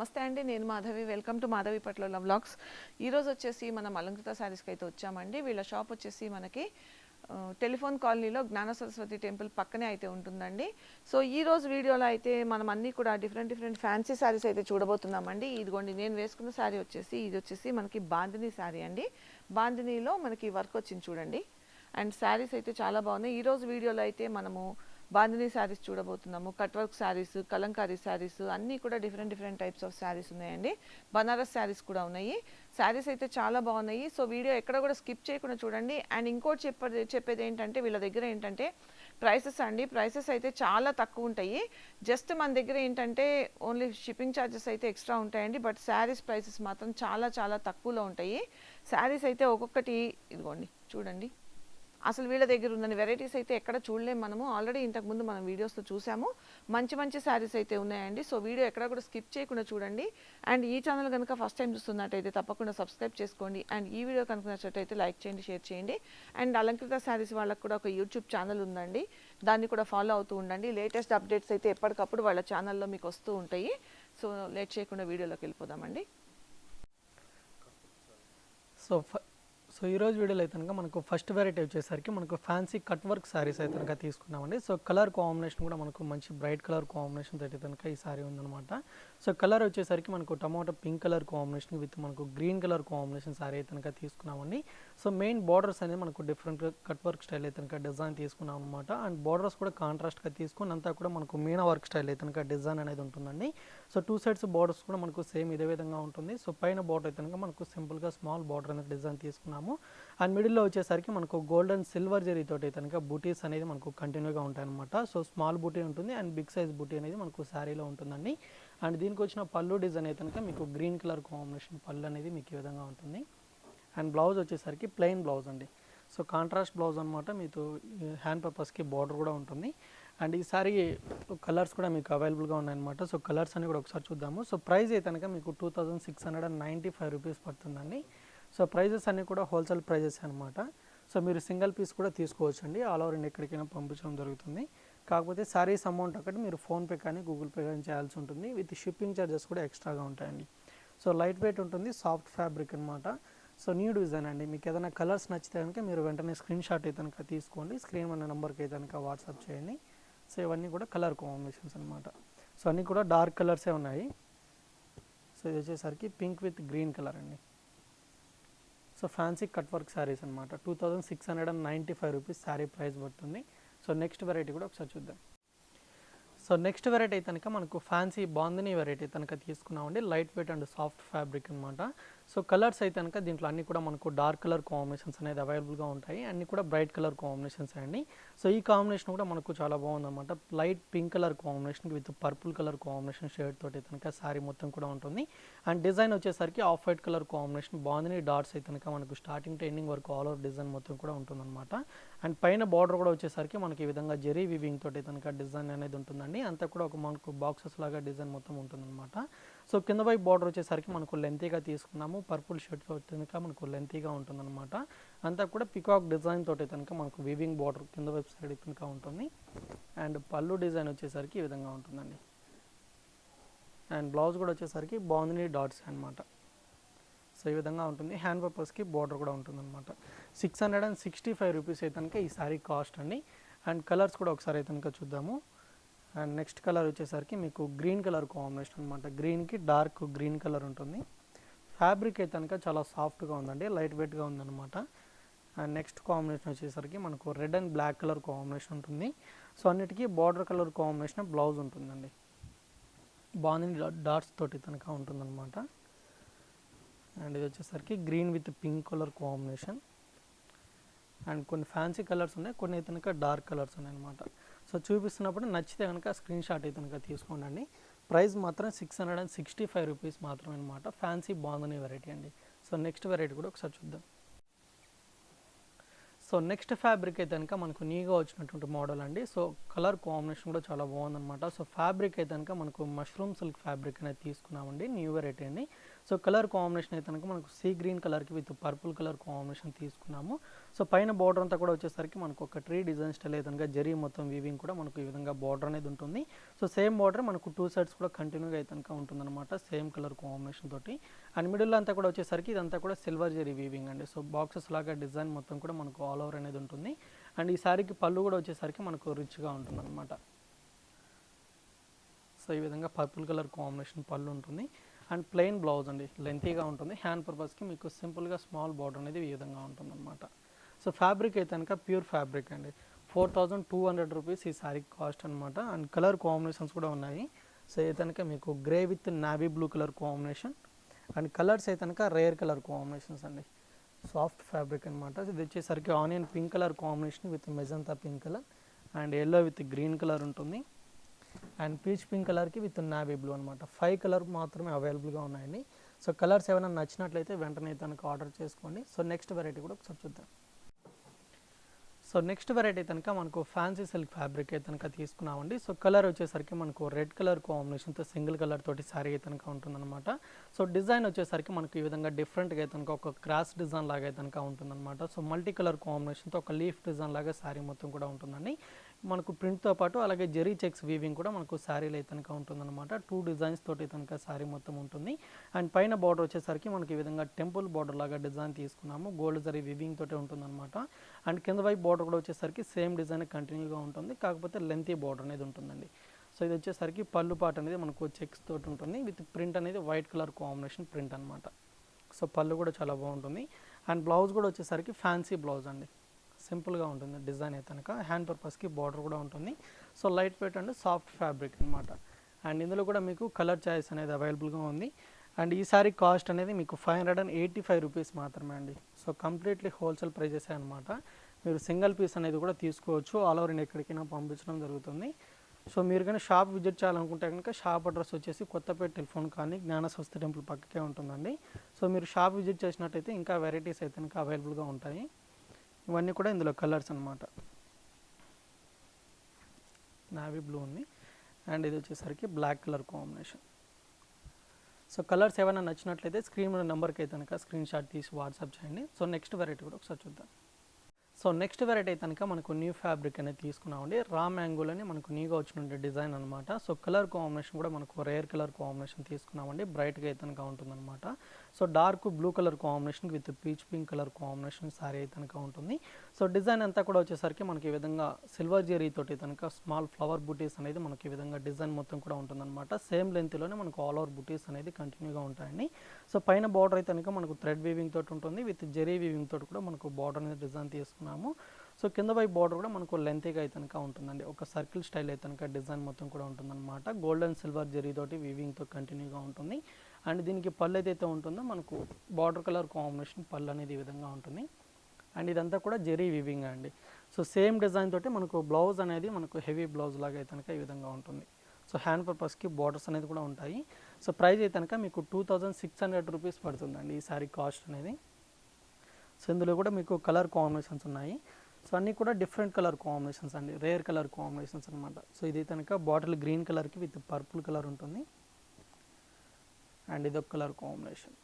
నమస్తే అండి నేను మాధవి. వెల్కమ్ టు మాధవి పట్ల వ్లాగ్స్ ఈరోజు వచ్చేసి మనం అలంకృత శారీస్కి అయితే వచ్చామండి. వీళ్ళ షాప్ వచ్చేసి మనకి టెలిఫోన్ కాలనీలో జ్ఞాన సరస్వతి టెంపుల్ పక్కనే అయితే ఉంటుందండి. సో ఈ రోజు వీడియోలో అయితే మనం అన్నీ కూడా డిఫరెంట్ డిఫరెంట్ ఫ్యాన్సీ శారీస్ అయితే చూడబోతున్నామండి. ఇదిగోండి నేను వేసుకున్న శారీ వచ్చేసి ఇది వచ్చేసి మనకి బాందిని శారీ అండి. బాందినీలో మనకి వర్క్ వచ్చింది చూడండి. అండ్ శారీస్ అయితే చాలా బాగున్నాయి. ఈరోజు వీడియోలో అయితే మనము బాందిని శారీస్ చూడబోతున్నాము కట్ వర్క్ శారీస్ కలంకారీ శారీస్ అన్నీ కూడా different different types of saris ఉన్నాయండి. బనారస్ శారీస్ కూడా ఉన్నాయి. శారీస్ అయితే చాలా బాగున్నాయి. సో వీడియో ఎక్కడ కూడా స్కిప్ చేయకుండా చూడండి. అండ్ ఇంకోటి చెప్పేది చెప్పేది ఏంటంటే వీళ్ళ దగ్గర ఏంటంటే ప్రైసెస్ అండి. ప్రైసెస్ అయితే చాలా తక్కువ ఉంటాయి. జస్ట్ మన దగ్గర ఏంటంటే ఓన్లీ షిప్పింగ్ ఛార్జెస్ అయితే ఎక్స్ట్రా ఉంటాయండి. బట్ శారీస్ ప్రైసెస్ మాత్రం చాలా చాలా తక్కువలో ఉంటాయి. శారీస్ అయితే ఒక్కొక్కటి ఇదిగోండి చూడండి. అసలు వీళ్ళ దగ్గర ఉన్న వెరైటీస్ అయితే ఎక్కడ చూడలేము మనము. ఆల్రెడీ ఇంతకుముందు మనం వీడియోస్లో చూసాము. మంచి మంచి శారీస్ అయితే ఉన్నాయండి. సో వీడియో ఎక్కడ కూడా స్కిప్ చేయకుండా చూడండి. అండ్ ఈ ఛానల్ కనుక ఫస్ట్ టైం చూస్తున్నట్టయితే తప్పకుండా సబ్స్క్రైబ్ చేసుకోండి. అండ్ ఈ వీడియో కనుక నచ్చినట్టయితే లైక్ చేయండి షేర్ చేయండి. అండ్ అలంకృత శారీస్ వాళ్ళకి కూడా ఒక యూట్యూబ్ ఛానల్ ఉందండి. దాన్ని కూడా ఫాలో అవుతూ ఉండండి. లేటెస్ట్ అప్డేట్స్ అయితే ఎప్పటికప్పుడు వాళ్ళ ఛానల్లో మీకు వస్తూ ఉంటాయి. సో లేట్ చేయకుండా వీడియోలోకి వెళ్ళిపోదామండి. సో ఫ- సో ఈరోజు వీడియోలో అయితే కనుక మనకు ఫస్ట్ వెరైటీ వచ్చేసరికి మనకు ఫ్యాన్సీ కట్ వర్క్ శారీస్ అయితే కనుక తీసుకున్నామండి. సో కలర్ కాంబినేషన్ కూడా మనకు మంచి బ్రైట్ కలర్ కాంబినేషన్ అయితే కనుక ఈ శారీ ఉందన్నమాట. సో కలర్ వచ్చేసరికి మనకు tomato pink colour combination with మనకు గ్రీన్ కలర్ కాంబినేషన్ శారీ అయితే కనుక తీసుకున్నామండి. సో మెయిన్ బార్డర్స్ అనేది మనకు డిఫరెంట్ కట్ వర్క్ స్టైల్ అయితే కనుక డిజైన్ తీసుకున్నాం అనమాట అండ్ బార్డర్స్ కూడా కాంట్రాస్ట్గా తీసుకుని అంతా కూడా మనకు మీనా వర్క్ స్టైల్ అయితే కనుక డిజైన్ అనేది ఉంటుందండి. సో టూ సైడ్స్ బార్డర్స్ కూడా మనకు సేమ్ ఇదే విధంగా ఉంటుంది. సో పైన బార్డర్ అయితే కనుక మనకు సింపుల్గా స్మాల్ బార్డర్ అనేది డిజైన్ తీసుకున్నాము. అండ్ మిడిల్లో వచ్చేసరికి మనకు గోల్డెన్ సిల్వర్ జరీ తోటి అయితే కనుక బూటీస్ అనేది మనకు కంటిన్యూగా ఉంటాయన్నమాట. సో స్మాల్ బూటీ ఉంటుంది అండ్ బిగ్ సైజ్ బూటీ అనేది మనకు శారీలో ఉంటుందండి. అండ్ దీనికి వచ్చిన పళ్ళు డిజైన్ అయితే కనుక మీకు గ్రీన్ కలర్ కాంబినేషన్ పళ్ళు అనేది మీకు ఈ విధంగా ఉంటుంది. అండ్ బ్లౌజ్ వచ్చేసరికి ప్లెయిన్ బ్లౌజ్ అండి. సో కాంట్రాస్ట్ బ్లౌజ్ అనమాట మీతో హ్యాండ్ పర్పస్కి బార్డర్ కూడా ఉంటుంది. అండ్ ఈ సారీ కలర్స్ కూడా మీకు అవైలబుల్గా ఉన్నాయన్నమాట. సో కలర్స్ అని కూడా ఒకసారి చూద్దాము. సో ప్రైస్ అయితే కనుక మీకు two thousand six hundred and ninety five rupees పడుతుందండి. సో ప్రైజెస్ అన్నీ కూడా హోల్సేల్ ప్రైజెస్ అనమాట సో మీరు సింగిల్ పీస్ కూడా తీసుకోవచ్చు అండి ఆల్ ఓవర్ ఇండియా ఎక్కడికైనా పంపించడం జరుగుతుంది. కాకపోతే సారీస్ అమౌంట్ ఒకటి మీరు ఫోన్పే కానీ గూగుల్ పే కానీ చేయాల్సి ఉంటుంది. విత్ షిప్పింగ్ ఛార్జెస్ కూడా ఎక్స్ట్రాగా ఉంటాయండి. సో లైట్ వెయిట్ ఉంటుంది సాఫ్ట్ ఫ్యాబ్రిక్ అనమాట సో న్యూ డిజైన్ అండి. మీకు ఏదైనా కలర్స్ నచ్చితే కనుక మీరు వెంటనే స్క్రీన్ షాట్ అయితే కనుక తీసుకోండి. స్క్రీన్ మన నెంబర్కి అయితే కనుక వాట్సాప్ చేయండి. సో ఇవన్నీ కూడా కలర్ కాంబినేషన్స్ అనమాట సో అన్నీ కూడా డార్క్ కలర్సే ఉన్నాయి. సో ఇది వచ్చేసరికి పింక్ విత్ గ్రీన్ కలర్ అండి. So fancy cut work saris అనమాట two thousand six hundred and ninety five rupees sari price పడుతుంది. సో నెక్స్ట్ వెరైటీ కూడా ఒకసారి చూద్దాం. సో నెక్స్ట్ వెరైటీ అయితే కనుక మనకు ఫ్యాన్సీ బాందిని వెరైటీ కనుక తీసుకున్నామండి. Light weight and soft fabric అనమాట సో కలర్స్ అయితే కనుక దీంట్లో అన్ని కూడా మనకు డార్క్ కలర్ కాంబినేషన్స్ అనేది అవైలబుల్గా ఉంటాయి. అన్ని కూడా బ్రైట్ కలర్ కాంబినేషన్స్ అండి. సో ఈ కాంబినేషన్ కూడా మనకు చాలా బాగుందన్నమాట. Light pink colour combination with purple colour combination shade తోటి కనుక శారీ మొత్తం కూడా ఉంటుంది. అండ్ డిజైన్ వచ్చేసరికి ఆఫ్ వైట్ కలర్ కాంబినేషన్ బాగుంది డాట్స్ అయితే కనుక మనకు స్టార్టింగ్ టు ఎండింగ్ వరకు ఆల్ ఓవర్ డిజైన్ మొత్తం కూడా ఉంటుందన్నమాట. అండ్ పైన బార్డర్ కూడా వచ్చేసరికి మనకి ఈ విధంగా జెరీ వివింగ్ తోటి కనుక డిజైన్ అనేది ఉంటుందండి. అంతా కూడా ఒక మనకు బాక్సెస్ లాగా డిజైన్ మొత్తం ఉంటుందన్నమాట. సో కింద వైపు బార్డర్ వచ్చేసరికి మనకు లెంతీగా తీసుకున్నాము. పర్పుల్ షర్ట్ కనుక మనకు లెంతీగా ఉంటుందన్నమాట. అంతా కూడా పికాక్ డిజైన్ తోటి కనుక మనకు వీవింగ్ బార్డర్ కింద వైపు సైడ్ కనుక ఉంటుంది. అండ్ పళ్ళు డిజైన్ వచ్చేసరికి ఈ విధంగా ఉంటుందండి. అండ్ బ్లౌజ్ కూడా వచ్చేసరికి బాగుంది డాట్స్ అన్నమాట. సో ఈ విధంగా ఉంటుంది. హ్యాండ్ పర్పస్కి బార్డర్ కూడా ఉంటుందన్నమాట. Six hundred and sixty five rupees అయితే కనుక ఈ సారీ కాస్ట్ అండి. అండ్ కలర్స్ కూడా ఒకసారి అయితే కనుక చూద్దాము. అండ్ నెక్స్ట్ కలర్ వచ్చేసరికి మీకు గ్రీన్ కలర్ కాంబినేషన్ అనమాట గ్రీన్కి డార్క్ గ్రీన్ కలర్ ఉంటుంది. ఫ్యాబ్రిక్ అయితే కనుక చాలా సాఫ్ట్గా ఉందండి లైట్ వెయిట్గా ఉందన్నమాట. అండ్ నెక్స్ట్ కాంబినేషన్ వచ్చేసరికి మనకు red and black colour combination ఉంటుంది. సో అన్నిటికీ బార్డర్ కలర్ కాంబినేషన్ బ్లౌజ్ ఉంటుందండి. బాగుంది డాట్స్ తోటి కనుక ఉంటుందన్నమాట. అండ్ ఇది వచ్చేసరికి green with pink colour combination. And కొన్ని ఫ్యాన్సీ కలర్స్ ఉన్నాయి కొన్ని అయితే కనుక డార్క్ కలర్స్ ఉన్నాయి అన్నమాట సో చూపిస్తున్నప్పుడు నచ్చితే కనుక స్క్రీన్ షాట్ అయితే కనుక తీసుకోండి ప్రైస్ మాత్రం six hundred and sixty five rupees మాత్రమే అనమాట ఫ్యాన్సీ బాగుందని వెరైటీ అండి. సో నెక్స్ట్ వెరైటీ కూడా ఒకసారి చూద్దాం. సో నెక్స్ట్ ఫ్యాబ్రిక్ అయితే కనుక మనకు నీగా వచ్చినటువంటి మోడల్ అండి. సో కలర్ కాంబినేషన్ కూడా చాలా బాగుందన్నమాట. సో ఫ్యాబ్రిక్ అయితే కనుక మనకు మష్రూమ్ సిల్క్ ఫ్యాబ్రిక్ అనేది తీసుకున్నామండి. న్యూ వెరైటీ అండి. సో కలర్ కాంబినేషన్ అయితే కనుక మనకు సీ గ్రీన్ కలర్కి విత్ పర్పుల్ కలర్ కాంబినేషన్ తీసుకున్నాము. సో పైన బార్డర్ అంతా కూడా వచ్చేసరికి మనకు ఒక ట్రీ డిజైన్ స్టైల్ అయితే కనుక జరీ మొత్తం వీవింగ్ కూడా మనకు ఈ విధంగా బార్డర్ అనేది ఉంటుంది. సో సేమ్ బార్డర్ మనకు టూ సైడ్స్ కూడా కంటిన్యూగా అయితే కనుక ఉంటుందన్నమాట సేమ్ కలర్ కాంబినేషన్ తోటి. అండ్ మిడిల్ అంతా కూడా వచ్చేసరికి ఇదంతా కూడా సిల్వర్ జరీ వీవింగ్ అండి. సో బాక్సెస్ లాగా డిజైన్ మొత్తం కూడా మనకు ఆల్ ఓవర్ అనేది ఉంటుంది. అండ్ ఈ సారీకి పళ్ళు కూడా వచ్చేసరికి మనకు రిచ్గా ఉంటుంది అనమాట సో ఈ విధంగా పర్పుల్ కలర్ కాంబినేషన్ పళ్ళు ఉంటుంది. అండ్ ప్లెయిన్ బ్లౌజ్ అండి లెంతీగా ఉంటుంది. హ్యాండ్ పర్పస్కి మీకు సింపుల్గా స్మాల్ బార్డర్ అనేది ఈ విధంగా ఉంటుంది అనమాట సో ఫ్యాబ్రిక్ అయితే కనుక ప్యూర్ ఫ్యాబ్రిక్ అండి. Four thousand two hundred rupees ఈ శారీ కాస్ట్ అనమాట అండ్ కలర్ కాంబినేషన్స్ కూడా ఉన్నాయి. సో అయితే కనుక మీకు grey with navy blue colour combination. And colours అయితే కనుక రేర్ కలర్ కాంబినేషన్స్ అండి. సాఫ్ట్ ఫ్యాబ్రిక్ అనమాట ఇది వచ్చేసరికి onion pink colour combination with magenta pink colour. And yellow with green colour ఉంటుంది. అండ్ పీచ్ పింక్ కలర్కి విత్ నావీ బ్లూ అనమాట five colour మాత్రమే అవైలబుల్గా ఉన్నాయండి. సో కలర్స్ ఏమైనా నచ్చినట్లయితే వెంటనే తనకు ఆర్డర్ చేసుకోండి. సో నెక్స్ట్ వెరైటీ కూడా ఒకసారి చూద్దాం. సో నెక్స్ట్ వెరైటీ కనుక మనకు ఫ్యాన్సీ సిల్క్ ఫ్యాబ్రిక్ అయితే కనుక తీసుకున్నామండి. సో కలర్ వచ్చేసరికి మనకు రెడ్ కలర్ కాంబినేషన్తో సింగిల్ కలర్ తోటి శారీ అయితే కనుక ఉంటుందన్నమాట. సో డిజైన్ వచ్చేసరికి మనకు ఈ విధంగా డిఫరెంట్గా అయితే కనుక ఒక క్రాస్ డిజైన్ లాగా అయితే కనుక ఉంటుందన్నమాట. సో మల్టీ కలర్ కాంబినేషన్తో ఒక లీఫ్ డిజైన్ లాగా శారీ మొత్తం కూడా ఉంటుందండి. మనకు ప్రింట్తో పాటు అలాగే జెరీ చెక్స్ వీవింగ్ కూడా మనకు శారీలో అయితే ఉంటుందన్నమాట. టూ డిజైన్స్ తోటి కనుక శారీ మొత్తం ఉంటుంది. అండ్ పైన బార్డర్ వచ్చేసరికి మనకి ఈ విధంగా టెంపుల్ బార్డర్ లాగా డిజైన్ తీసుకున్నాము. గోల్డ్ జరీ వీవింగ్ తోటి ఉంటుందన్నమాట. అండ్ కింద వైపు బార్డర్ కూడా వచ్చేసరికి సేమ్ డిజైన్ కంటిన్యూగా ఉంటుంది. కాకపోతే లెంతీ బార్డర్ అనేది ఉంటుందండి. సో ఇది వచ్చేసరికి పళ్ళు పాట అనేది మనకు చెక్స్ తోటి ఉంటుంది. విత్ ప్రింట్ అనేది వైట్ కలర్ కాంబినేషన్ ప్రింట్ అనమాట సో పళ్ళు కూడా చాలా బాగుంటుంది. అండ్ బ్లౌజ్ కూడా వచ్చేసరికి ఫ్యాన్సీ బ్లౌజ్ అండి. సింపుల్గా ఉంటుంది డిజైన్ అయితే కనుక. హ్యాండ్ పర్పస్కి బార్డర్ కూడా ఉంటుంది. So light weight and soft fabric అనమాట అండ్ ఇందులో కూడా మీకు కలర్ చాయిస్ అనేది అవైలబుల్గా ఉంది. అండ్ ఈ సారీ కాస్ట్ అనేది మీకు five hundred and eighty five rupees మాత్రమే అండి. సో కంప్లీట్లీ హోల్సేల్ ప్రైజెస్ అనమాట మీరు సింగిల్ పీస్ అనేది కూడా తీసుకోవచ్చు. ఆల్ ఓవర్ ఇండియా ఎక్కడికైనా పంపించడం జరుగుతుంది. సో మీరు కానీ షాప్ విజిట్ చేయాలనుకుంటే కనుక షాప్ అడ్రస్ వచ్చేసి కొత్తపేట టెలిఫోన్ కానీ జ్ఞానస్వస్థ టెంపుల్ పక్కకే ఉంటుందండి. సో మీరు షాప్ విజిట్ చేసినట్టయితే ఇంకా వెరైటీస్ అయితే కనుక అవైలబుల్గా ఉంటాయి. ఇవన్నీ కూడా ఇందులో కలర్స్ అనమాట నావీ బ్లూ ఉంది. అండ్ ఇది వచ్చేసరికి black colour combination so colours ఏమైనా నచ్చినట్లయితే స్క్రీన్ నెంబర్కి అయితే కనుక స్క్రీన్ షాట్ తీసి వాట్సాప్ చేయండి. సో నెక్స్ట్ వెరైటీ కూడా ఒకసారి చూద్దాం. సో నెక్స్ట్ వెరైటీ అయితే కనుక మనకు న్యూ ఫ్యాబ్రిక్ అనేది తీసుకున్నామండి రా మ్యాంగోల్ అని మనకు న్యూగా వచ్చిన డిజైన్ అనమాట సో కలర్ కాంబినేషన్ కూడా మనకు రేర్ కలర్ కాంబినేషన్ తీసుకున్నామండి బ్రైట్గా అయితే కనుక ఉంటుందన్నమాట. So dark blue colour combination with peach pink colour combination sari అయితే కనుక ఉంటుంది. సో డిజైన్ అంతా కూడా వచ్చేసరికి మనకి ఈ విధంగా సిల్వర్ జెరీ తోటి కనుక స్మాల్ ఫ్లవర్ బుటీస్ అనేది మనకి ఈ విధంగా డిజైన్ మొత్తం కూడా ఉంటుందన్నమాట. సేమ్ లెంత్లోనే మనకు ఆల్ ఓవర్ బుటీస్ అనేది కంటిన్యూగా ఉంటాయండి. సో పైన బార్డర్ అయితే కనుక మనకు థ్రెడ్ వీవింగ్ తోటి ఉంటుంది. విత్ జెరీ వీవింగ్ తోటి కూడా మనకు బార్డర్ అనేది డిజైన్ తీసుకున్నాము. సో కింద వైపు బార్డర్ కూడా మనకు లెంతీగా అయితే కనుక ఉంటుందండి. ఒక సర్కిల్ స్టైల్ అయితే కనుక డిజైన్ మొత్తం కూడా ఉంటుందన్నమాట. గోల్డ్ అండ్ సిల్వర్ జెరీ తోటి వీవింగ్తో కంటిన్యూగా ఉంటుంది. అండ్ దీనికి పళ్ళు ఏదైతే ఉంటుందో మనకు బార్డర్ కలర్ కాంబినేషన్ పళ్ళు అనేది ఈ విధంగా ఉంటుంది. అండ్ ఇదంతా కూడా జెరీ వివింగ్ అండి. సో సేమ్ డిజైన్ తోటి మనకు బ్లౌజ్ అనేది మనకు హెవీ బ్లౌజ్ లాగా అయితే కనుక ఈ విధంగా ఉంటుంది. సో హ్యాండ్ పర్పస్కి బార్డర్స్ అనేది కూడా ఉంటాయి. సో ప్రైస్ అయితే కనుక మీకు two thousand six hundred rupees పడుతుందండి ఈ సారీ కాస్ట్ అనేది. సో ఇందులో కూడా మీకు కలర్ కాంబినేషన్స్ ఉన్నాయి. సో అన్నీ కూడా డిఫరెంట్ కలర్ కాంబినేషన్స్ అండి. రేర్ కలర్ కాంబినేషన్స్ అనమాట సో ఇది కనుక బాటిల్ గ్రీన్ కలర్కి విత్ పర్పుల్ కలర్ ఉంటుంది. అండ్ ఇది ఒక కలర్ కాంబినేషన్.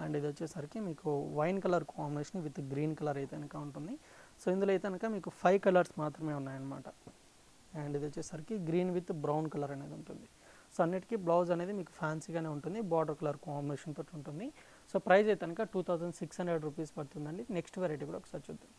అండ్ ఇది వచ్చేసరికి మీకు wine colour combination with green colour అయితే కనుక ఉంటుంది. సో ఇందులో అయితే కనుక మీకు ఫైవ్ కలర్స్ మాత్రమే ఉన్నాయన్నమాట. అండ్ ఇది వచ్చేసరికి గ్రీన్ విత్ బ్రౌన్ కలర్ అనేది ఉంటుంది. సో అన్నిటికీ బ్లౌజ్ అనేది మీకు ఫ్యాన్సీగానే ఉంటుంది బార్డర్ కలర్ కాంబినేషన్ తోటి ఉంటుంది. సో ప్రైస్ అయితే కనుక two thousand six hundred rupees పడుతుందండి. నెక్స్ట్ వెరైటీ కూడా ఒకసారి చూద్దాం.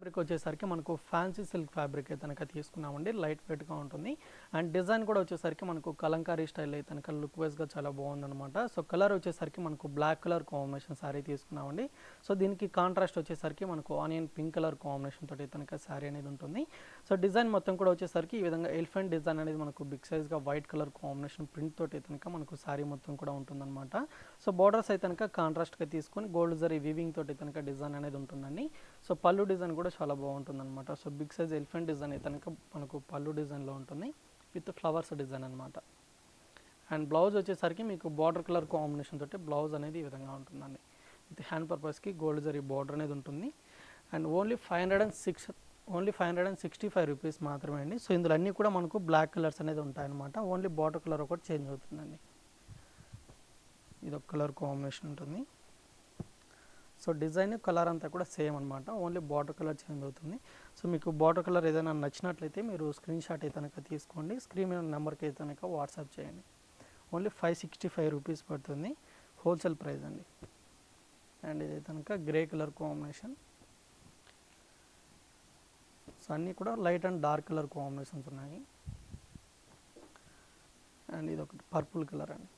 ఫ్యాబ్రిక్ వచ్చేసరికి మనకు ఫ్యాన్సీ సిల్క్ ఫ్యాబ్రిక్ అయితే కనుక తీసుకున్నామండి. లైట్ వెయిట్గా ఉంటుంది. అండ్ డిజైన్ కూడా వచ్చేసరికి మనకు కలంకారీ స్టైల్ అయితే కనుక లుక్ వైజ్గా చాలా బాగుందనమాట సో కలర్ వచ్చేసరికి మనకు బ్లాక్ కలర్ కాంబినేషన్ శారీ తీసుకున్నామండి. సో దీనికి కాంట్రాస్ట్ వచ్చేసరికి మనకు ఆనియన్ పింక్ కలర్ కాంబినేషన్ తోటి కనుక శారీ అనేది ఉంటుంది. సో డిజైన్ మొత్తం కూడా వచ్చేసరికి ఈ విధంగా ఎలిఫెంట్ డిజైన్ అనేది మనకు బిగ్ సైజ్గా వైట్ కలర్ కాంబినేషన్ ప్రింట్ తోటి కనుక మనకు శారీ మొత్తం కూడా ఉంటుందన్నమాట. సో బార్డర్స్ అయితే కనుక కాంట్రాస్ట్గా తీసుకొని గోల్డ్ జరీ వీవింగ్ తోటి కనుక డిజైన్ అనేది ఉంటుందండి. సో పళ్ళు డిజైన్ కూడా చాలా బాగుంటుంది అనమాట so big size elephant design అయితే కనుక మనకు పళ్ళు డిజైన్లో ఉంటుంది విత్ ఫ్లవర్స్ డిజైన్ అనమాట అండ్ బ్లౌజ్ వచ్చేసరికి మీకు బార్డర్ కలర్ కాంబినేషన్ తోటి బ్లౌజ్ అనేది ఈ విధంగా ఉంటుందండి. విత్ హ్యాండ్ పర్పస్కి గోల్డ్ జరీ బార్డర్ అనేది ఉంటుంది. And only five hundred and six only five hundred and sixty five rupees మాత్రమే అండి. సో ఇందులో అన్నీ కూడా మనకు బ్లాక్ కలర్స్ అనేది ఉంటాయన్నమాట. ఓన్లీ బార్డర్ కలర్ ఒకటి చేంజ్ అవుతుందండి. ఇది ఒక కలర్ కాంబినేషన్ ఉంటుంది. సో డిజైన్ కలర్ అంతా కూడా సేమ్ అనమాట ఓన్లీ బార్డర్ కలర్ చేంజ్ అవుతుంది. సో మీకు బార్డర్ కలర్ ఏదైనా నచ్చినట్లయితే మీరు స్క్రీన్ షాట్ అయితే కనుక తీసుకోండి. స్క్రీన్ మీద నెంబర్కి అయితే కనుక వాట్సాప్ చేయండి. Only five sixty five rupees పడుతుంది హోల్సేల్ ప్రైస్ అండి. అండ్ ఇది కనుక గ్రే కలర్ కాంబినేషన్. సో అన్నీ కూడా light and dark colour combinations ఉన్నాయి. అండ్ ఇది ఒకటి పర్పుల్ కలర్ అండి.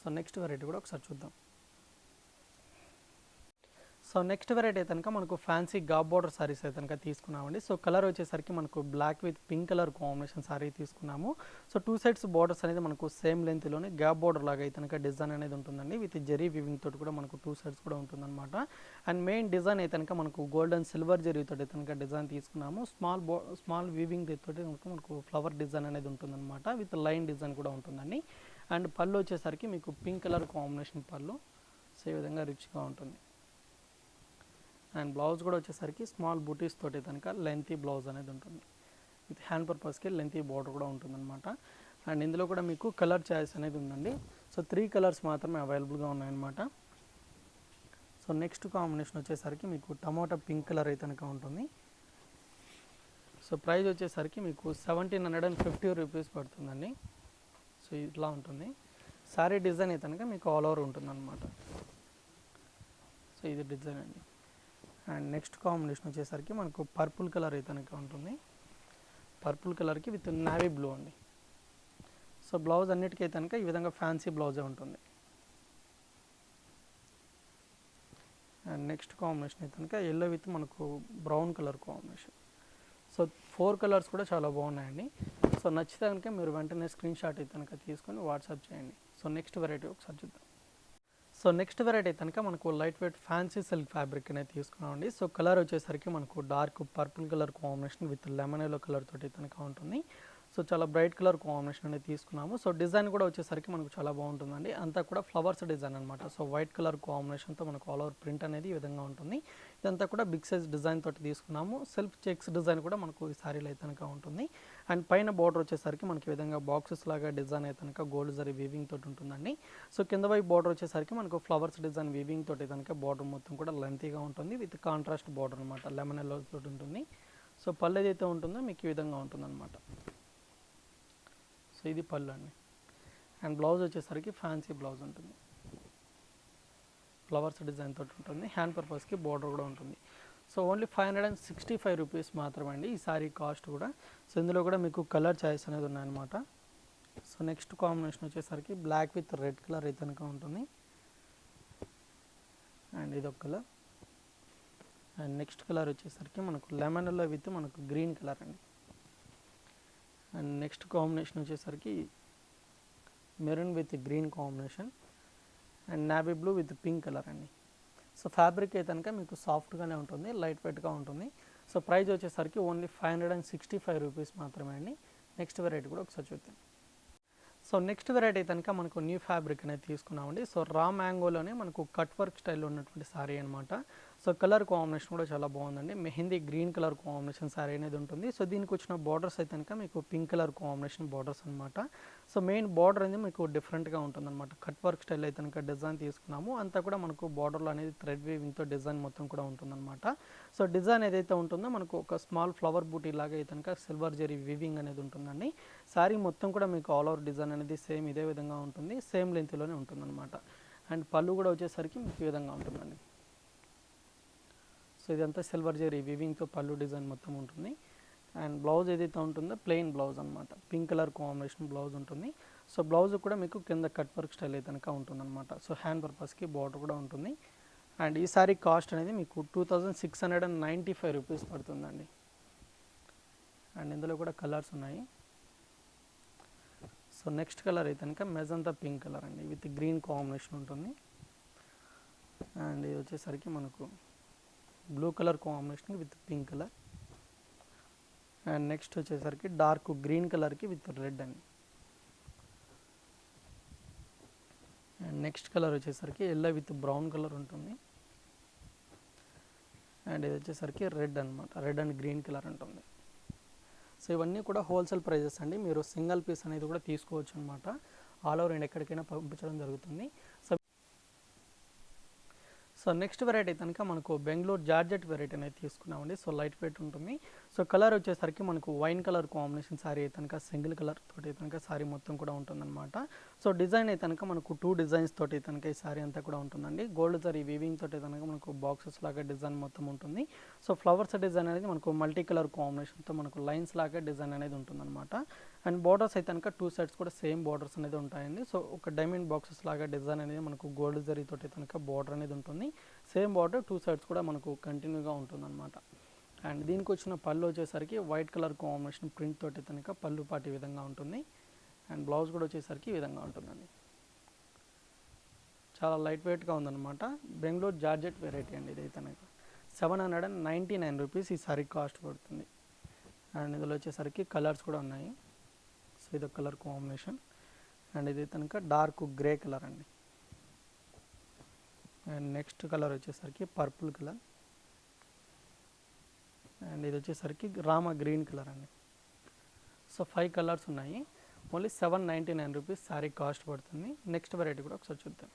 సో నెక్స్ట్ వెరైటీ కూడా ఒకసారి చూద్దాం. సో నెక్స్ట్ వెరైటీ అయితే కనుక మనకు ఫ్యాన్సీ గాబ్ బార్డర్ సారీస్ అయితే కనుక తీసుకున్నామండి. సో కలర్ వచ్చేసరికి మనకు black with pink colour combination sari తీసుకున్నాము. సో టూ సైడ్స్ బార్డర్స్ అనేది మనకు సేమ్ లెంత్లోనే గ్యాప్ బార్డర్ లాగా అయితే కనుక డిజైన్ అనేది ఉంటుందండి. విత్ జెరీ వివింగ్ తోటి కూడా మనకు టూ సైడ్స్ కూడా ఉంటుందన్నమాట. అండ్ మెయిన్ డిజైన్ అయితే కనుక మనకు గోల్డ్ అండ్ సిల్వర్ జెరీ తోటి అయితే కనుక డిజైన్ తీసుకున్నాము. స్మాల్ బో స్మాల్ వీవింగ్ తోటి కనుక మనకు ఫ్లవర్ డిజైన్ అనేది ఉంటుందన్నమాట. విత్ లైన్ డిజైన్ కూడా ఉంటుందండి. అండ్ పళ్ళు వచ్చేసరికి మీకు pink colour combination pallu so ఈ విధంగా రిచ్గా ఉంటుంది. అండ్ బ్లౌజ్ కూడా వచ్చేసరికి స్మాల్ బూటీస్ తోటి కనుక లెంతీ బ్లౌజ్ అనేది ఉంటుంది. విత్ హ్యాండ్ పర్పస్కి లెంతీ బార్డర్ కూడా ఉంటుందన్నమాట. అండ్ ఇందులో కూడా మీకు కలర్ చాయిస్ అనేది ఉందండి. సో త్రీ కలర్స్ మాత్రమే అవైలబుల్గా ఉన్నాయన్నమాట. సో నెక్స్ట్ కాంబినేషన్ వచ్చేసరికి మీకు టమాటా పింక్ కలర్ అయితే కనుక ఉంటుంది. సో ప్రైస్ వచ్చేసరికి మీకు seventeen hundred and fifty rupees పడుతుందండి. సో ఇట్లా ఉంటుంది. సారీ డిజైన్ అయితే కనుక మీకు ఆల్ ఓవర్ ఉంటుందన్నమాట. సో ఇది డిజైన్ అండి. అండ్ నెక్స్ట్ కాంబినేషన్ వచ్చేసరికి మనకు పర్పుల్ కలర్ అయితే ఉంటుంది. పర్పుల్ కలర్కి విత్ నావీ బ్లూ అండి. సో బ్లౌజ్ అన్నిటికైతే కనుక ఈ విధంగా ఫ్యాన్సీ బ్లౌజే ఉంటుంది. అండ్ నెక్స్ట్ కాంబినేషన్ అయితే కనుక ఎల్లో విత్ మనకు brown colour combination. So four colours కూడా చాలా బాగున్నాయండి. సో నచ్చితే కనుక మీరు వెంటనే స్క్రీన్ షాట్ అయితే కనుక తీసుకొని వాట్సాప్ చేయండి. సో నెక్స్ట్ వెరైటీ ఒకసారి చూద్దాం. సో నెక్స్ట్ వెరైటీ కనుక మనకు light weight fancy silk fabric అనేది తీసుకున్నామండి. సో కలర్ వచ్చేసరికి మనకు dark purple colour combination with lemon yellow colour తోటి కనుక ఉంటుంది. సో చాలా బ్రైట్ కలర్ కాంబినేషన్ అనేది తీసుకున్నాము. సో డిజైన్ కూడా వచ్చేసరికి మనకు చాలా బాగుంటుందండి. అంతా కూడా ఫ్లవర్స్ డిజైన్ అనమాట సో వైట్ కలర్ కాంబినేషన్తో మనకు ఆల్ ఓవర్ ప్రింట్ అనేది ఈ విధంగా ఉంటుంది. ఇదంతా కూడా బిగ్ సైజ్ డిజైన్ తోటి తీసుకున్నాము. సెల్ఫ్ చెక్స్ డిజైన్ కూడా మనకు ఈ సారీలో అయితే ఉంటుంది. అండ్ పైన బార్డర్ వచ్చేసరికి మనకి ఈ విధంగా బాక్సెస్ లాగా డిజైన్ అయితే గోల్డ్ జరీ వీవింగ్ తోటి ఉంటుందండి. సో కింద వైపు బార్డర్ వచ్చేసరికి మనకు ఫ్లవర్స్ డిజైన్ వీవింగ్ తోటి కనుక బార్డర్ మొత్తం కూడా లెంతీగా ఉంటుంది. విత్ కాంట్రాస్ట్ బార్డర్ అనమాట లెమన్ ఎల్లో తోటి ఉంటుంది. సో పళ్ళు ఏదైతే ఉంటుందో మీకు ఈ విధంగా ఉంటుందన్నమాట. సో ఇది పళ్ళు అండి. అండ్ బ్లౌజ్ వచ్చేసరికి ఫ్యాన్సీ బ్లౌజ్ ఉంటుంది. ఫ్లవర్స్ డిజైన్ తోటి ఉంటుంది. హ్యాండ్ పర్పస్కి బోర్డర్ కూడా ఉంటుంది. So only five hundred and sixty five rupees మాత్రమే అండి ఈ సారీ కాస్ట్ కూడా. సో ఇందులో కూడా మీకు కలర్ చాయిస్ అనేది ఉన్నాయన్నమాట. సో నెక్స్ట్ కాంబినేషన్ వచ్చేసరికి బ్లాక్ విత్ రెడ్ కలర్ అయితే కనుక ఉంటుంది. అండ్ ఇది ఒక కలర్. అండ్ నెక్స్ట్ కలర్ వచ్చేసరికి మనకు లెమన్లో విత్ మనకు గ్రీన్ కలర్ అండి. అండ్ నెక్స్ట్ కాంబినేషన్ వచ్చేసరికి maroon with green combination. And navy blue with pink colour అండి. సో ఫ్యాబ్రిక్ అయితే కనుక మీకు సాఫ్ట్గానే ఉంటుంది లైట్ వెయిట్గా ఉంటుంది. సో ప్రైస్ వచ్చేసరికి only five hundred and sixty five rupees మాత్రమే అండి. నెక్స్ట్ వెరైటీ కూడా ఒకసారి చూద్దాం. సో నెక్స్ట్ వెరైటీ కనుక మనకు న్యూ ఫ్యాబ్రిక్ అనేది తీసుకున్నామండి. సో రా మ్యాంగోలోనే మనకు కట్ వర్క్ స్టైల్లో ఉన్నటువంటి సారీ అనమాట సో కలర్ కాంబినేషన్ కూడా చాలా బాగుందండి. Mehndi green colour combination sari అనేది ఉంటుంది. సో దీనికి వచ్చిన బార్డర్స్ అయితే కనుక మీకు పింక్ కలర్ కాంబినేషన్ బార్డర్స్ అనమాట సో మెయిన్ బార్డర్ అనేది మీకు డిఫరెంట్గా ఉంటుందన్నమాట. కట్ వర్క్ స్టైల్ అయితే కనుక డిజైన్ తీసుకున్నాము. అంతా కూడా మనకు బార్డర్లో అనేది థ్రెడ్ వీవింగ్తో డిజైన్ మొత్తం కూడా ఉంటుందన్నమాట. సో డిజైన్ ఏదైతే ఉంటుందో మనకు ఒక స్మాల్ ఫ్లవర్ బూటీ లాగా అయితే కనుక సిల్వర్ జెరీ వీవింగ్ అనేది ఉంటుందండి. సారీ మొత్తం కూడా మీకు ఆల్ ఓవర్ డిజైన్ అనేది సేమ్ ఇదే విధంగా ఉంటుంది. సేమ్ లెంత్లోనే ఉంటుందన్నమాట. అండ్ పళ్ళు కూడా వచ్చేసరికి మీకు ఈ విధంగా ఉంటుందండి. సో ఇదంతా సిల్వర్ జరీ వివింగ్తో పళ్ళు డిజైన్ మొత్తం ఉంటుంది. అండ్ బ్లౌజ్ ఏదైతే ఉంటుందో ప్లెయిన్ బ్లౌజ్ అనమాట పింక్ కలర్ కాంబినేషన్ బ్లౌజ్ ఉంటుంది. సో బ్లౌజ్ కూడా మీకు కింద కట్ వర్క్ స్టైల్ అయితే కనుక ఉంటుందన్నమాట. సో హ్యాండ్ పర్పస్కి బార్డర్ కూడా ఉంటుంది. అండ్ ఈ సారీ కాస్ట్ అనేది మీకు two thousand six hundred and ninety five rupees పడుతుందండి. అండ్ ఇందులో కూడా కలర్స్ ఉన్నాయి. సో నెక్స్ట్ కలర్ అయితే కనుక మెజంతా పింక్ కలర్ అండి. విత్ గ్రీన్ కాంబినేషన్ ఉంటుంది. అండ్ ఇది వచ్చేసరికి మనకు blue colour combination with pink colour. And next వచ్చేసరికి డార్క్ గ్రీన్ కలర్కి విత్ రెడ్ అండి అండ్ నెక్స్ట్ కలర్ వచ్చేసరికి ఎల్లో విత్ బ్రౌన్ కలర్ ఉంటుంది. అండ్ ఇది వచ్చేసరికి రెడ్ అనమాట రెడ్ అండ్ గ్రీన్ కలర్ ఉంటుంది. సో ఇవన్నీ కూడా హోల్సేల్ ప్రైజెస్ అండి. మీరు సింగిల్ పీస్ అనేది కూడా తీసుకోవచ్చు అనమాట ఆల్ ఓవర్ అండ్ ఎక్కడికైనా పంపించడం జరుగుతుంది. సో నెక్స్ట్ వెరైటీ కనుక మనకు బెంగళూరు జార్జెట్ వెరైటీ అనేది తీసుకున్నామండి. సో లైట్ వెయిట్ ఉంటుంది. సో కలర్ వచ్చేసరికి మనకు వైన్ కలర్ కాంబినేషన్ శారీ అయితే కనుక సింగిల్ కలర్ తోటి కనుక శారీ మొత్తం కూడా ఉంటుందన్నమాట. సో డిజైన్ అయితే కనుక మనకు టూ డిజైన్స్ తోటి కనుక ఈ సారీ అంతా కూడా ఉంటుందండి. గోల్డ్ జరీ వీవింగ్ తోటి కనుక మనకు బాక్సెస్ లాగా డిజైన్ మొత్తం ఉంటుంది. సో ఫ్లవర్స్ డిజైన్ అనేది మనకు మల్టీ కలర్ కాంబినేషన్తో మనకు లైన్స్ లాగా డిజైన్ అనేది ఉంటుందన్నమాట. అండ్ బార్డర్స్ అయితే కనుక టూ సైడ్స్ కూడా సేమ్ బార్డర్స్ అనేది ఉంటాయండి. సో ఒక డైమండ్ బాక్సెస్ లాగా డిజైన్ అనేది మనకు గోల్డ్ జరీ తోటి కనుక బార్డర్ అనేది ఉంటుంది. సేమ్ బార్డర్ టూ సైడ్స్ కూడా మనకు కంటిన్యూగా ఉంటుందన్నమాట. అండ్ దీనికి వచ్చిన పళ్ళు వచ్చేసరికి వైట్ కలర్ కాంబినేషన్ ప్రింట్ తోటి కనుక పళ్ళు పాటి విధంగా ఉంటుంది. అండ్ బ్లౌజ్ కూడా వచ్చేసరికి ఈ విధంగా ఉంటుందండి. చాలా లైట్ వెయిట్గా ఉందన్నమాట. బెంగళూరు జార్జెట్ వెరైటీ అండి ఇది అయితే seven hundred and ninety nine rupees ఈ సారీ కాస్ట్ పడుతుంది. అండ్ ఇందులో వచ్చేసరికి కలర్స్ కూడా ఉన్నాయి. So colour combination. అండ్ ఇది కనుక డార్క్ గ్రే కలర్ అండి. అండ్ నెక్స్ట్ కలర్ వచ్చేసరికి పర్పుల్ కలర్. అండ్ ఇది వచ్చేసరికి రామ గ్రీన్ కలర్ అండి. సో ఫైవ్ కలర్స్ ఉన్నాయి. Only seven ninety nine rupees sari cost పడుతుంది. నెక్స్ట్ వెరైటీ కూడా ఒకసారి చూద్దాం.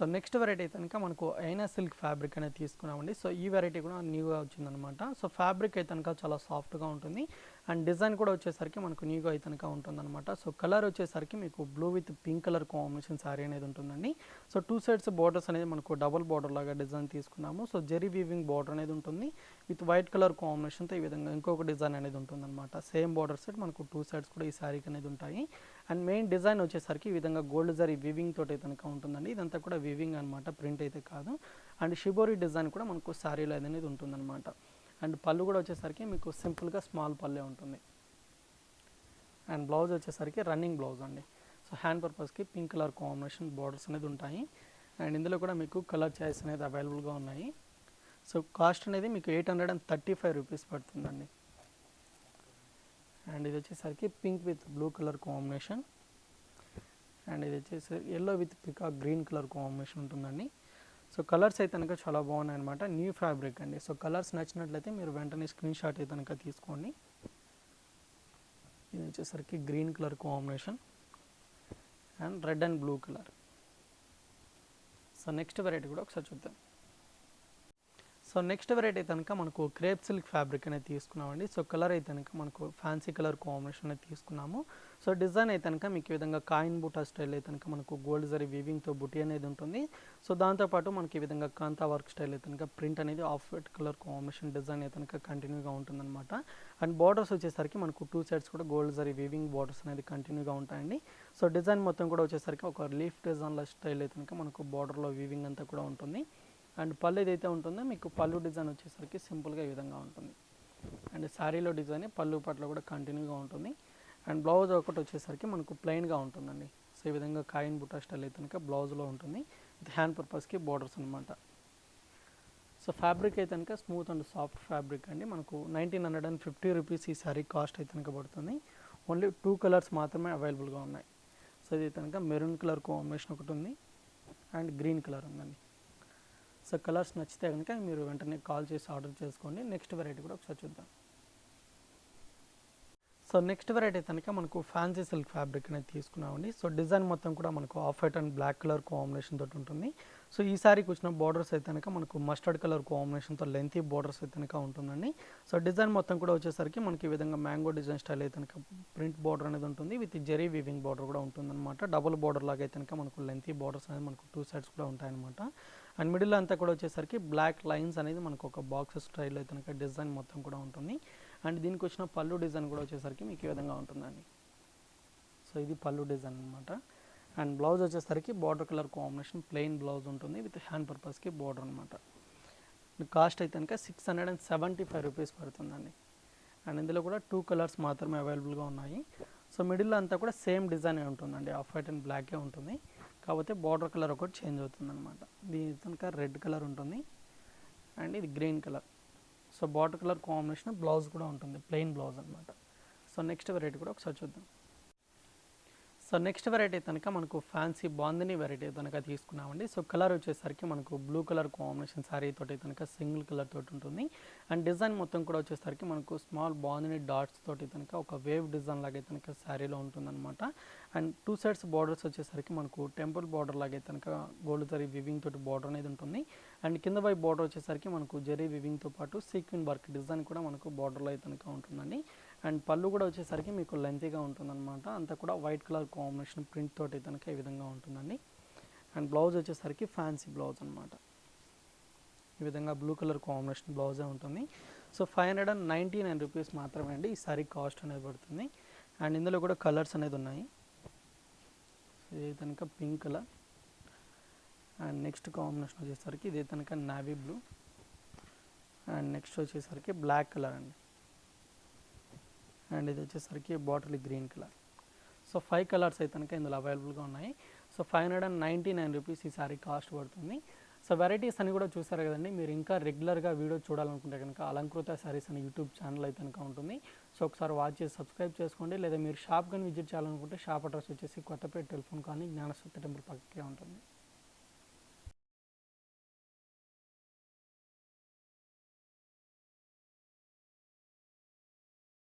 సో నెక్స్ట్ వెరైటీ అయితే కనుక మనకు అయినా సిల్క్ ఫ్యాబ్రిక్ అనేది తీసుకున్నామండి. సో ఈ వెరైటీ కూడా న్యూగా వచ్చిందనమాట. సో ఫ్యాబ్రిక్ అయితే కనుక చాలా సాఫ్ట్గా ఉంటుంది. అండ్ డిజైన్ కూడా వచ్చేసరికి మనకు న్యూగా అయితే కనుక ఉంటుందన్నమాట సో కలర్ వచ్చేసరికి మీకు blue with pink colour combination sari అనేది ఉంటుందండి. సో టూ సైడ్స్ బార్డర్స్ అనేది మనకు డబుల్ బార్డర్ లాగా డిజైన్ తీసుకున్నాము. సో జెరీ వీవింగ్ బార్డర్ అనేది ఉంటుంది. విత్ వైట్ కలర్ కాంబినేషన్తో ఈ విధంగా ఇంకొక డిజైన్ అనేది ఉంటుందన్నమాట సేమ్ బార్డర్ సెట్ మనకు టూ సైడ్స్ కూడా ఈ శారీకి అనేది ఉంటాయి. అండ్ మెయిన్ డిజైన్ వచ్చేసరికి ఈ విధంగా గోల్డ్ జరీ వివింగ్ తోటి కనుక ఉంటుందండి. ఇదంతా కూడా వివింగ్ అనమాట ప్రింట్ అయితే కాదు. అండ్ షిబోరి డిజైన్ కూడా మనకు శారీలో అనేది ఉంటుందన్నమాట. అండ్ పళ్ళు కూడా వచ్చేసరికి మీకు సింపుల్గా స్మాల్ పళ్ళే ఉంటుంది. అండ్ బ్లౌజ్ వచ్చేసరికి రన్నింగ్ బ్లౌజ్ అండి. సో హ్యాండ్ పర్పస్కి పింక్ కలర్ కాంబినేషన్ బార్డర్స్ అనేది ఉంటాయి. అండ్ ఇందులో కూడా మీకు కలర్ చాయిస్ అనేది అవైలబుల్గా ఉన్నాయి. సో కాస్ట్ అనేది మీకు eight hundred and thirty five rupees పడుతుందండి. అండ్ ఇది వచ్చేసరికి pink with blue colour combination. And ఇది వచ్చేసి yellow with peacock green colour combination ఉంటుందండి. సో కలర్స్ అయితే కనుక చాలా బాగున్నాయి అనమాట న్యూ ఫ్యాబ్రిక్ అండి. సో కలర్స్ నచ్చినట్లయితే మీరు వెంటనే స్క్రీన్ షాట్ అయితే కనుక తీసుకోండి. ఇది వచ్చేసరికి green colour combination. And red and blue colour. So next variety కూడా ఒకసారి చూద్దాం. సో నెక్స్ట్ వెరైటీ కనుక మనకు క్రేప్ సిల్క్ ఫ్యాబ్రిక్ అనేది తీసుకున్నామండి. సో కలర్ అయితే కనుక మనకు ఫ్యాన్సీ కలర్ కాంబినేషన్ అనేది తీసుకున్నాము. సో డిజైన్ అయితే కనుక మీకు ఈ విధంగా కాయిన్ బూటా స్టైల్ అయితే కనుక మనకు గోల్డ్ జరీ వీవింగ్తో బుటీ అనేది ఉంటుంది. సో దాంతోపాటు మనకి ఈ విధంగా కాంతా వర్క్ స్టైల్ అయితే కనుక ప్రింట్ అనేది off white colour combination design అయితే కనుక కంటిన్యూగా ఉంటుందన్నమాట. అండ్ బార్డర్స్ వచ్చేసరికి మనకు టూ సైడ్స్ కూడా గోల్డ్ జరీ వీవింగ్ బార్డర్స్ అనేది కంటిన్యూగా ఉంటాయండి. సో డిజైన్ మొత్తం కూడా వచ్చేసరికి ఒక లీఫ్ డిజైన్ల స్టైల్ అయితే కనుక మనకు బార్డర్లో వీవింగ్ అంతా కూడా ఉంటుంది. అండ్ పళ్ళు ఏదైతే ఉంటుందో మీకు పళ్ళు డిజైన్ వచ్చేసరికి సింపుల్గా ఈ విధంగా ఉంటుంది. అండ్ శారీలో డిజైన్ పళ్ళు పట్ల కూడా కంటిన్యూగా ఉంటుంది. అండ్ బ్లౌజ్ ఒకటి వచ్చేసరికి మనకు ప్లెయిన్గా ఉంటుందండి. సో ఈ విధంగా కాయిన్ బుట్టా స్టైల్ అయితే కనుక బ్లౌజ్లో ఉంటుంది. ఇది హ్యాండ్ పర్పస్కి బోర్డర్స్ అనమాట సో ఫ్యాబ్రిక్ అయితే కనుక స్మూత్ అండ్ సాఫ్ట్ ఫ్యాబ్రిక్ అండి. మనకు nineteen hundred and fifty rupees ఈ శారీ కాస్ట్ అయితే కనుక పడుతుంది. ఓన్లీ టూ కలర్స్ మాత్రమే అవైలబుల్గా ఉన్నాయి. సో ఇది కనుక మెరూన్ కలర్ కాంబినేషన్ ఒకటి ఉంది. అండ్ గ్రీన్ కలర్ ఉందండి. సో కలర్స్ నచ్చితే కనుక మీరు వెంటనే కాల్ చేసి ఆర్డర్ చేసుకోండి. నెక్స్ట్ వెరైటీ కూడా ఒకసారి చూద్దాం. సో నెక్స్ట్ వెరైటీ కనుక మనకు ఫ్యాన్సీ సిల్క్ ఫ్యాబ్రిక్ అనేది తీసుకున్నామండి. సో డిజైన్ మొత్తం కూడా మనకు off white and black colour combination తోటి ఉంటుంది. సో ఈ సారీకి వచ్చిన బార్డర్స్ అయితే కనుక మనకు మస్టర్డ్ కలర్ కాంబినేషన్తో లెంతీ బార్డర్స్ అయితే కనుక ఉంటుందండి. సో డిజైన్ మొత్తం కూడా వచ్చేసరికి మనకి ఈ విధంగా మ్యాంగో డిజైన్ స్టైల్ అయితే కనుక ప్రింట్ బార్డర్ అనేది ఉంటుంది. విత్ జెరీ వీవింగ్ బార్డర్ కూడా ఉంటుందన్నమాట. డబుల్ బార్డర్ లాగా అయితే కనుక మనకు లెంతీ బార్డర్స్ అనేది మనకు టూ సైడ్స్ కూడా ఉంటాయన్నమాట. అండ్ మిడిల్ అంతా కూడా వచ్చేసరికి బ్లాక్ లైన్స్ అనేది మనకు ఒక బాక్స్ స్టైల్ అయితే కనుక డిజైన్ మొత్తం కూడా ఉంటుంది. అండ్ దీనికి వచ్చిన పళ్ళు డిజైన్ కూడా వచ్చేసరికి మీకు ఈ విధంగా ఉంటుందండి. సో ఇది పళ్ళు డిజైన్ అనమాట అండ్ బ్లౌజ్ వచ్చేసరికి border colour combination plain blouse ఉంటుంది విత్ హ్యాండ్ పర్పస్కి బార్డర్ అనమాట కాస్ట్ అయితే కనుక six hundred and seventy five rupees పడుతుందండి. అండ్ ఇందులో కూడా టూ కలర్స్ మాత్రమే అవైలబుల్గా ఉన్నాయి. సో మిడిల్లో అంతా కూడా సేమ్ డిజైన్ ఉంటుందండి. ఆఫ్ వైట్ అండ్ బ్లాకే ఉంటుంది. కాకపోతే బార్డర్ కలర్ ఒకటి చేంజ్ అవుతుంది అనమాట దీని కనుక రెడ్ కలర్ ఉంటుంది. అండ్ ఇది green colour. So border colour combination blouse కూడా ఉంటుంది. ప్లెయిన్ బ్లౌజ్ అనమాట సో నెక్స్ట్ వెరైటీ కూడా ఒకసారి చూద్దాం. సో నెక్స్ట్ వెరైటీ కనుక మనకు ఫ్యాన్సీ బాందిని వెరైటీ కనుక తీసుకున్నామండి. సో కలర్ వచ్చేసరికి మనకు బ్లూ కలర్ కాంబినేషన్ శారీ తోటి కనుక సింగిల్ కలర్ తోటి ఉంటుంది. అండ్ డిజైన్ మొత్తం కూడా వచ్చేసరికి మనకు స్మాల్ బాందిని డాట్స్ తోటి కనుక ఒక వేవ్ డిజైన్ లాగా కనుక శారీలో ఉంటుందన్నమాట. అండ్ టూ సైడ్స్ బార్డర్స్ వచ్చేసరికి మనకు టెంపుల్ బార్డర్ లాగా కనుక గోల్డ్ జరీ వివింగ్ తోటి బార్డర్ అనేది ఉంటుంది. అండ్ కింద వైపు బార్డర్ వచ్చేసరికి మనకు జరీ వివింగ్తో పాటు సీక్విన్ వర్క్ డిజైన్ కూడా మనకు బార్డర్లో అయితే కనుక ఉంటుందండి. అండ్ పళ్ళు కూడా వచ్చేసరికి మీకు లెంతీగా ఉంటుందన్నమాట. అంతా కూడా వైట్ కలర్ కాంబినేషన్ ప్రింట్ తోటి కనుక ఈ విధంగా ఉంటుందండి. అండ్ బ్లౌజ్ వచ్చేసరికి ఫ్యాన్సీ బ్లౌజ్ అనమాట ఈ విధంగా బ్లూ కలర్ కాంబినేషన్ బ్లౌజే ఉంటుంది. So five hundred and ninety nine rupees మాత్రమే అండి. ఈ సారీ కాస్ట్ అనేది పడుతుంది. అండ్ ఇందులో కూడా కలర్స్ అనేది ఉన్నాయి. ఇది కనుక pink colour. And next combination వచ్చేసరికి ఇది కనుక నావీ బ్లూ. అండ్ నెక్స్ట్ వచ్చేసరికి బ్లాక్ కలర్ అండి. అండ్ ఇది వచ్చేసరికి bottle green colour so five colours అయితే కనుక ఇందులో అవైలబుల్గా ఉన్నాయి. So five hundred and ninety nine rupees ఈ సారీ కాస్ట్ పడుతుంది. సో వెరైటీస్ అని కూడా చూసారు కదండి. మీరు ఇంకా రెగ్యులర్గా వీడియో చూడాలనుకుంటే కనుక అలంకృత సారీస్ అని యూట్యూబ్ ఛానల్ అయితే కనుక ఉంటుంది. సో ఒకసారి వాచ్ చేసి సబ్స్క్రైబ్ చేసుకోండి. లేదా మీరు షాప్ కానీ విజిట్ చేయాలనుకుంటే షాప్ అడ్రస్ వచ్చేసి కొత్తపేట టెలిఫోన్ కానీ జ్ఞానశక్తి టెంపుల్ పక్కకే ఉంటుంది.